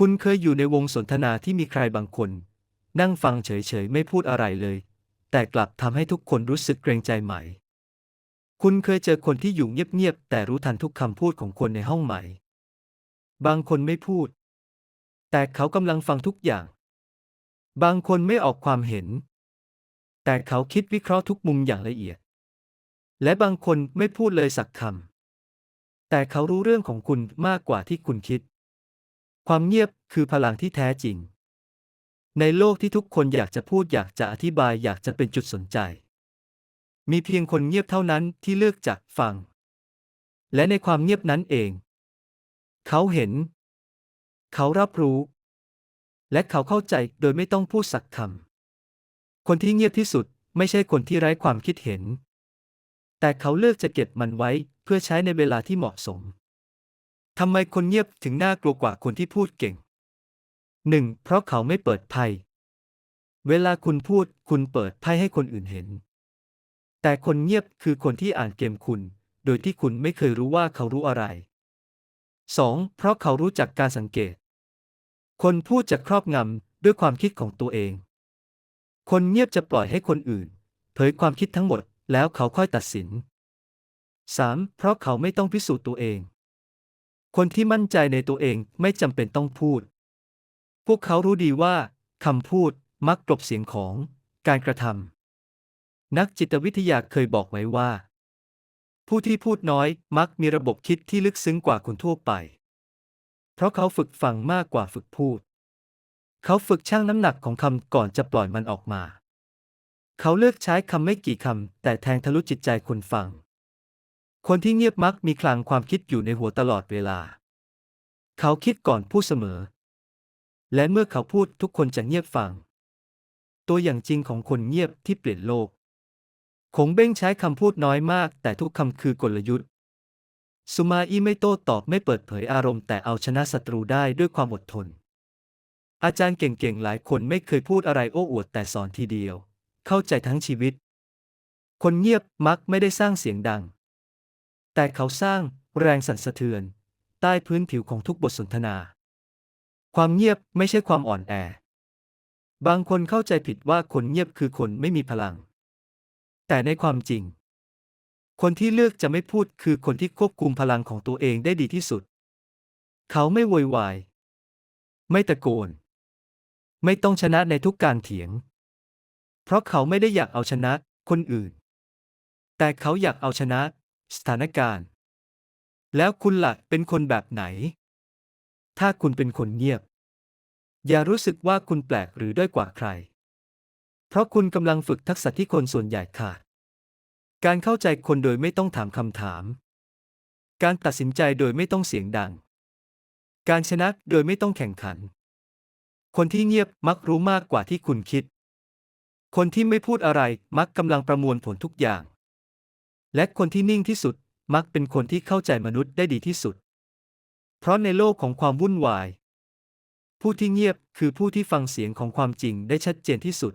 คุณเคยอยู่ในวงสนทนาที่มีใครบางคน นั่งฟังเฉยๆ ไม่พูดอะไรเลย แต่กลับทำให้ทุกคนรู้สึกเกรงใจไหม คุณเคยเจอคนที่อยู่เงียบๆ แต่รู้ทันทุกคำพูดของคนในห้องไหม บางคนไม่พูด แต่เขากำลังฟังทุกอย่าง บางคนไม่ออกความเห็น แต่เขาคิดวิเคราะห์ทุกมุมอย่างละเอียด และบางคนไม่พูดเลยสักคำแต่เขารู้เรื่องของคุณมากกว่าที่คุณคิด ความเงียบคือพลังที่แท้จริง ในโลกที่ทุกคนอยากจะพูดอยากจะอธิบายอยากจะเป็นจุดสนใจ มีเพียงคนเงียบเท่านั้นที่เลือกจะฟัง และในความเงียบนั้นเอง เขาเห็น เขารับรู้ และเขาเข้าใจโดยไม่ต้องพูดสักคำคนที่เงียบที่สุดไม่ใช่คนที่ไร้ความคิดเห็น แต่เขาเลือกจะเก็บมันไว้เพื่อใช้ในเวลาที่เหมาะสม ทำไมคนเงียบถึงน่ากลัวกว่าคนที่พูดเก่งหนึ่งเพราะเขาไม่เปิดไพ่ เวลาคุณพูดคุณเปิดไพ่ให้คนอื่นเห็น แต่คนเงียบคือคนที่อ่านเกมคุณ โดยที่คุณไม่เคยรู้ว่าเขารู้อะไร 2. เพราะเขารู้จักการสังเกต คนพูดจะครอบงำด้วยความคิดของตัวเอง คนเงียบจะปล่อยให้คนอื่น เผยความคิดทั้งหมดแล้วเขาค่อยตัดสิน 3. เพราะเขาไม่ต้องพิสูจน์ตัวเอง คนที่มั่นใจในตัวเองไม่จำเป็นต้องพูด พวกเขารู้ดีว่าคำพูดมักกลบเสียงของการกระทำนักจิตวิทยาเคยบอกไว้ว่า ผู้ที่พูดน้อยมักมีระบบคิดที่ลึกซึ้งกว่าคนทั่วไป เพราะเขาฝึกฟังมากกว่าฝึกพูด เขาฝึกชั่งน้ำหนักของคำก่อนจะปล่อยมันออกมา เขาเลือกใช้คำไม่กี่คำแต่แทงทะลุจิตใจคนฟัง คนที่เงียบมักมีคลังความคิดอยู่ในหัวตลอดเวลา เขาคิดก่อนพูดเสมอ และเมื่อเขาพูดทุกคนจะเงียบฟัง ตัวอย่างจริงของคนเงียบที่เปลี่ยนโลก คงเบ้งใช้คำพูดน้อยมาก แต่ทุกคำคือกลยุทธ์ สุมาอี้ไม่โต้ตอบไม่เปิดเผยอารมณ์แต่เอาชนะศัตรูได้ด้วยความอดทน อาจารย์เก่งๆหลายคนไม่เคยพูดอะไรโอ้อวดแต่สอนทีเดียว เข้าใจทั้งชีวิต คนเงียบมักไม่ได้สร้างเสียงดัง แต่เขาสร้างแรงสั่นสะเทือน ใต้พื้นผิวของทุกบทสนทนา ความเงียบไม่ใช่ความอ่อนแอ บางคนเข้าใจผิดว่าคนเงียบคือคนไม่มีพลัง แต่ในความจริง คนที่เลือกจะไม่พูดคือคนที่ควบคุมพลังของตัวเองได้ดีที่สุด เขาไม่โวยวาย ไม่ตะโกน ไม่ต้องชนะในทุกการเถียง เพราะเขาไม่ได้อยากเอาชนะคนอื่น แต่เขาอยากเอาชนะ สถานการณ์ แล้วคุณล่ะเป็นคนแบบไหน ถ้าคุณเป็นคนเงียบ อย่ารู้สึกว่าคุณแปลกหรือด้อยกว่าใคร เพราะคุณกำลังฝึกทักษะที่คนส่วนใหญ่ขาด การเข้าใจคนโดยไม่ต้องถามคำถาม การตัดสินใจโดยไม่ต้องเสียงดัง การชนะโดยไม่ต้องแข่งขัน คนที่เงียบมักรู้มากกว่าที่คุณคิด คนที่ไม่พูดอะไรมักกำลังประมวลผลทุกอย่าง และคนที่นิ่งที่สุดมักเป็นคนที่เข้าใจมนุษย์ได้ดีที่สุด เพราะในโลกของความวุ่นวาย ผู้ที่เงียบคือผู้ที่ฟังเสียงของความจริงได้ชัดเจนที่สุด